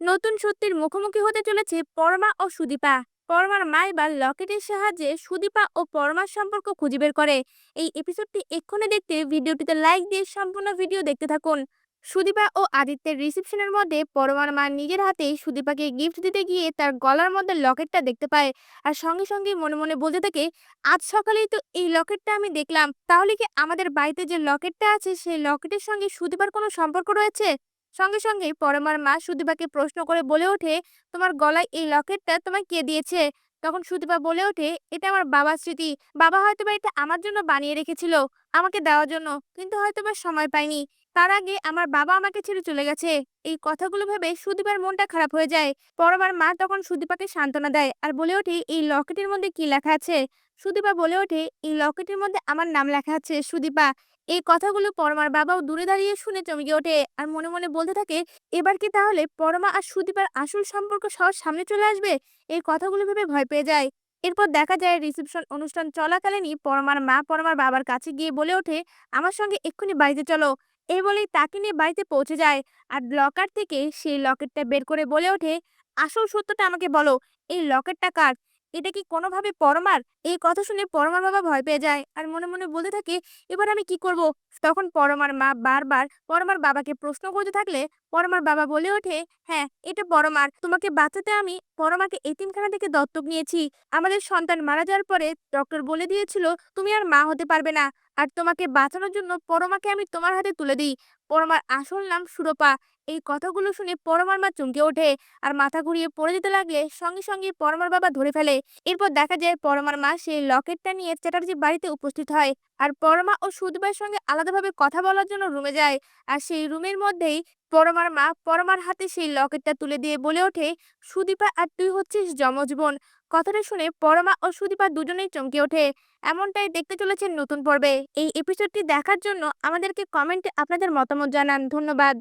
নতুন সত্যির মুখোমুখি হতে চলেছে পরমা ও সুদীপা। পরমার মা এবার লকেটের সাহায্যে সুদীপা ও পরমার সম্পর্ক খুঁজে বের করে। এই এপিসোডটি এক্ষুনি দেখতে ভিডিওটিতে লাইক দিয়ে সম্পূর্ণ ভিডিও দেখতে থাকুন। সুদীপা ও আদিত্যের রিসেপশনের মধ্যে পরমার মা নিজের হাতেই সুদীপাকে গিফট দিতে গিয়ে তার গলার মধ্যে লকেটটা দেখতে পায়। আর সঙ্গে সঙ্গে মনে মনে বলতে থাকে, আজ সকালেই তো এই লকেটটা আমি দেখলাম। তাহলে কি আমাদের বাড়িতে যে লকেটটা আছে, সেই লকেটের সঙ্গে সুদীপার কোনো সম্পর্ক রয়েছে? সঙ্গে সঙ্গে পরমার মা সুদীপাকে প্রশ্ন করে বলে ওঠে, তোমার গলায় এই লকেটটা তোমায় কে দিয়েছে? তখন সুদীপা বলে ওঠে, এটা আমার বাবার স্মৃতি। বাবা হয়তো বা এটা আমার জন্য বানিয়ে রেখেছিল, আমাকে দেওয়ার জন্য, কিন্তু হয়তো বা সময় পাইনি। তার আগে আমার বাবা আমাকে ছেড়ে চলে গেছে। এই কথাগুলো ভেবে সুদীপার মনটা খারাপ হয়ে যায়। পরমার মা তখন সুদীপাকে সান্ত্বনা দেয় আর বলে ওঠে, এই লকেটের মধ্যে কি লেখা আছে? সুদীপা বলে ওঠে, এই লকেটের মধ্যে আমার নাম লেখা আছে, সুদীপা। এই কথাগুলো পরমার বাবাও দূরে দাঁড়িয়ে শুনে চমকে ওঠে আর মনে মনে বলতে থাকে, এবার কি তাহলে পরমা আর সুদীপার আসল সম্পর্ক সবার সামনে চলে আসবে? এই কথাগুলো ভেবে ভয় পেয়ে যায়। এরপর দেখা যায় রিসেপশন অনুষ্ঠান চলাকালীনই পরমার মা পরমার বাবার কাছে গিয়ে বলে ওঠে, আমার সঙ্গে এক্ষুনি বাড়িতে চলো। এই বলেই তাকে নিয়ে বাড়িতে পৌঁছে যায়। আর লকার থেকে সেই লকেটটা বের করে বলে ওঠে, আসল সত্যটা আমাকে বলো, এই লকেটটা কার? এটা কি কোনোভাবে পরমার? এই কথা শুনে পরমার বাবা ভয় পেয়ে যায় আর মনে মনে বলতে থাকে, এবার আমি কি করব? তখন পরমার মা বারবার পরমার বাবাকে প্রশ্ন করতে থাকলে পরমার বাবা বলে ওঠে হ্যাঁ এটা পরমার। তোমাকে বাঁচাতে আমি পরমাকে এতিমখানা থেকে দত্তক নিয়েছি। আমাদের সন্তান মারা যাওয়ার পরে ডক্টর বলে দিয়েছিল, তুমি আর মা হতে পারবে না। আর তোমাকে বাঁচানোর জন্য পরমাকে আমি তোমার হাতে তুলে দিই। পরমার আসল নাম সুরপা। এই কথাগুলো শুনে পরমার মা চমকে ওঠে আর মাথা ঘুরিয়ে পড়ে যেতে লাগলে সঙ্গে সঙ্গে পরমার বাবা ধরে ফেলে। এরপর দেখা যায় পরমার মা সেই লকেটটা নিয়ে চ্যাটার্জি বাড়িতে উপস্থিত হয় আর পরমা ও সুদীপার সঙ্গে আলাদাভাবে কথা বলার জন্য রুমে যায় আর সেই রুমের মধ্যেই পরমার মা পরমার হাতে সেই লকেটটা তুলে দিয়ে বলে ওঠে, সুদীপা, আর তুই হচ্ছিস যমজ বোন। কথাটা শুনে পরমা ও সুদীপা দুজনেই চমকে ওঠে। এমনটাই দেখতে চলেছেন নতুন পর্বে। এই এপিসোডটি দেখার জন্য আমাদেরকে কমেন্টে আপনাদের মতামত জানান। ধন্যবাদ।